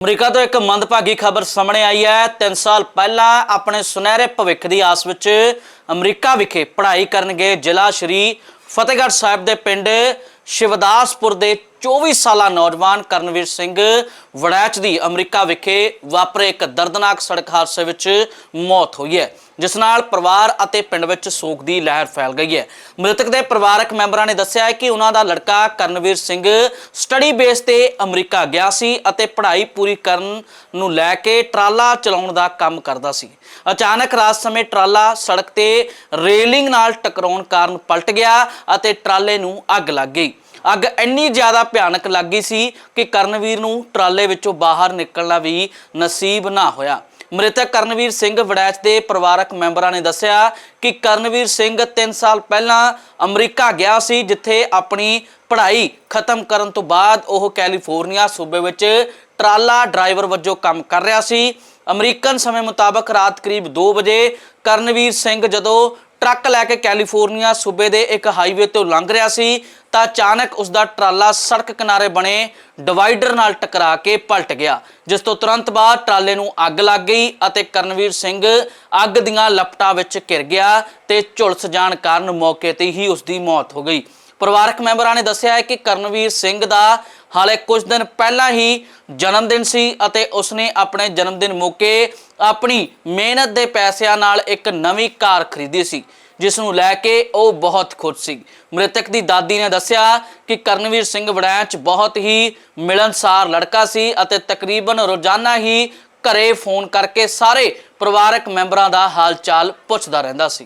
America ਤੋਂ ਇੱਕ ਮੰਦਭਾਗੀ ਖਬਰ ਸਾਹਮਣੇ ਆਈ ਹੈ। 3 ਸਾਲ ਪਹਿਲਾਂ ਆਪਣੇ ਸੁਨਹਿਰੇ ਭਵਿੱਖ ਦੀ ਆਸ ਵਿੱਚ ਅਮਰੀਕਾ ਵਿਖੇ ਪੜ੍ਹਾਈ ਕਰਨ ਗਏ ਜ਼ਿਲ੍ਹਾ ਸ਼੍ਰੀ ਫਤਿਹਗੜ੍ਹ ਸਾਹਿਬ ਦੇ ਪਿੰਡ ਸ਼ਿਵਦਾਸਪੁਰ ਦੇ 24 ਸਾਲਾ ਨੌਜਵਾਨ ਕਰਨਵੀਰ ਸਿੰਘ ਵੜੈਚ ਦੀ ਅਮਰੀਕਾ ਵਿਖੇ ਵਾਪਰੇ ਇੱਕ ਦਰਦਨਾਕ ਸੜਕ ਹਾਦਸੇ ਵਿੱਚ ਮੌਤ ਹੋਈ ਹੈ, ਜਿਸ ਨਾਲ ਪਰਿਵਾਰ ਅਤੇ ਪਿੰਡ ਵਿੱਚ ਸੋਗ ਦੀ ਲਹਿਰ ਫੈਲ ਗਈ ਹੈ। ਮ੍ਰਿਤਕ ਦੇ ਪਰਿਵਾਰਕ ਮੈਂਬਰਾਂ ਨੇ ਦੱਸਿਆ ਹੈ ਕਿ ਉਹਨਾਂ ਦਾ ਲੜਕਾ ਕਰਨਵੀਰ ਸਿੰਘ ਸਟੱਡੀ ਬੇਸ ਤੇ ਅਮਰੀਕਾ ਗਿਆ ਸੀ ਅਤੇ ਪੜ੍ਹਾਈ ਪੂਰੀ ਕਰਨ ਨੂੰ ਲੈ ਕੇ ਟਰਾਲਾ ਚਲਾਉਣ ਦਾ ਕੰਮ ਕਰਦਾ ਸੀ। ਅਚਾਨਕ ਰਾਤ ਸਮੇਂ ਟਰਾਲਾ ਸੜਕ ਤੇ ਰੇਲਿੰਗ ਨਾਲ ਟਕਰਾਉਣ ਕਾਰਨ ਪਲਟ ਗਿਆ ਅਤੇ ਟਰਾਲੇ ਨੂੰ ਅੱਗ ਲੱਗ ਗਈ। ਅੱਗ ਇੰਨੀ ਜ਼ਿਆਦਾ ਭਿਆਨਕ ਲੱਗ ਗਈ ਸੀ ਕਿ ਕਰਨਵੀਰ ਨੂੰ ਟਰਾਲੇ ਵਿੱਚੋਂ ਬਾਹਰ ਨਿਕਲਣਾ ਵੀ ਨਸੀਬ ਨਾ ਹੋਇਆ। ਮ੍ਰਿਤਕ ਕਰਨਵੀਰ ਸਿੰਘ ਵੜੈਚ ਦੇ ਪਰਿਵਾਰਕ ਮੈਂਬਰਾਂ ਨੇ ਦੱਸਿਆ ਕਿ ਕਰਨਵੀਰ ਸਿੰਘ 3 ਸਾਲ ਪਹਿਲਾਂ ਅਮਰੀਕਾ ਗਿਆ ਸੀ, ਜਿੱਥੇ ਆਪਣੀ ਪੜ੍ਹਾਈ ਖਤਮ ਕਰਨ ਤੋਂ ਬਾਅਦ ਉਹ ਕੈਲੀਫੋਰਨੀਆ ਸੂਬੇ ਵਿੱਚ ਟਰਾਲਾ ਡਰਾਈਵਰ ਵਜੋਂ ਕੰਮ ਕਰ ਰਿਹਾ ਸੀ। ਅਮਰੀਕਨ ਸਮੇਂ ਮੁਤਾਬਕ ਰਾਤ ਕਰੀਬ 2 ਵਜੇ ਕਰਨਵੀਰ ਸਿੰਘ ਜਦੋਂ ਟਰੱਕ ਲੈ ਕੇ ਕੈਲੀਫੋਰਨੀਆ ਸੂਬੇ ਦੇ ਇੱਕ ਹਾਈਵੇ ਤੋਂ ਲੰਘ ਰਿਹਾ ਸੀ ਤਾਂ ਅਚਾਨਕ ਉਸ ਦਾ ਟਰਾਲਾ ਸੜਕ ਕਿਨਾਰੇ ਬਣੇ ਡਿਵਾਈਡਰ ਨਾਲ ਟਕਰਾ ਕੇ ਪਲਟ ਗਿਆ, ਜਿਸ ਤੋਂ ਤੁਰੰਤ ਬਾਅਦ ਟਰਾਲੇ ਨੂੰ ਅੱਗ ਲੱਗ ਗਈ ਅਤੇ ਕਰਨਵੀਰ ਸਿੰਘ ਅੱਗ ਦੀਆਂ ਲਪਟਾਂ ਵਿੱਚ ਘਿਰ ਗਿਆ ਤੇ ਝੁਲਸ ਜਾਣ ਕਾਰਨ ਮੌਕੇ ਤੇ ਹੀ ਉਸ ਦੀ ਮੌਤ ਹੋ ਗਈ। ਪਰਿਵਾਰਕ ਮੈਂਬਰਾਂ ਨੇ ਦੱਸਿਆ ਹੈ ਕਿ ਕਰਨਵੀਰ ਸਿੰਘ ਦਾ ਹਾਲੇ ਕੁਝ ਦਿਨ ਪਹਿਲਾਂ ਹੀ ਜਨਮ ਦਿਨ ਸੀ ਅਤੇ ਉਸਨੇ ਆਪਣੇ ਜਨਮ ਦਿਨ ਮੌਕੇ ਆਪਣੀ ਮਿਹਨਤ ਦੇ ਪੈਸਿਆਂ ਨਾਲ ਇੱਕ ਨਵੀਂ ਕਾਰ ਖਰੀਦੀ ਸੀ। ਜਿਸ ਨੂੰ ਲੈ ਕੇ ਉਹ ਬਹੁਤ ਖੁਸ਼ ਸੀ। ਮ੍ਰਿਤਕ ਦੀ ਦਾਦੀ ਨੇ ਦੱਸਿਆ ਕਿ ਕਰਨਵੀਰ ਸਿੰਘ ਵੜੈਚ ਬਹੁਤ ਹੀ ਮਿਲਨਸਾਰ ਲੜਕਾ ਸੀ ਅਤੇ ਤਕਰੀਬਨ ਰੋਜ਼ਾਨਾ ਹੀ ਘਰੇ ਫੋਨ ਕਰਕੇ ਸਾਰੇ ਪਰਿਵਾਰਕ ਮੈਂਬਰਾਂ ਦਾ ਹਾਲ ਚਾਲ ਪੁੱਛਦਾ ਰਹਿੰਦਾ ਸੀ।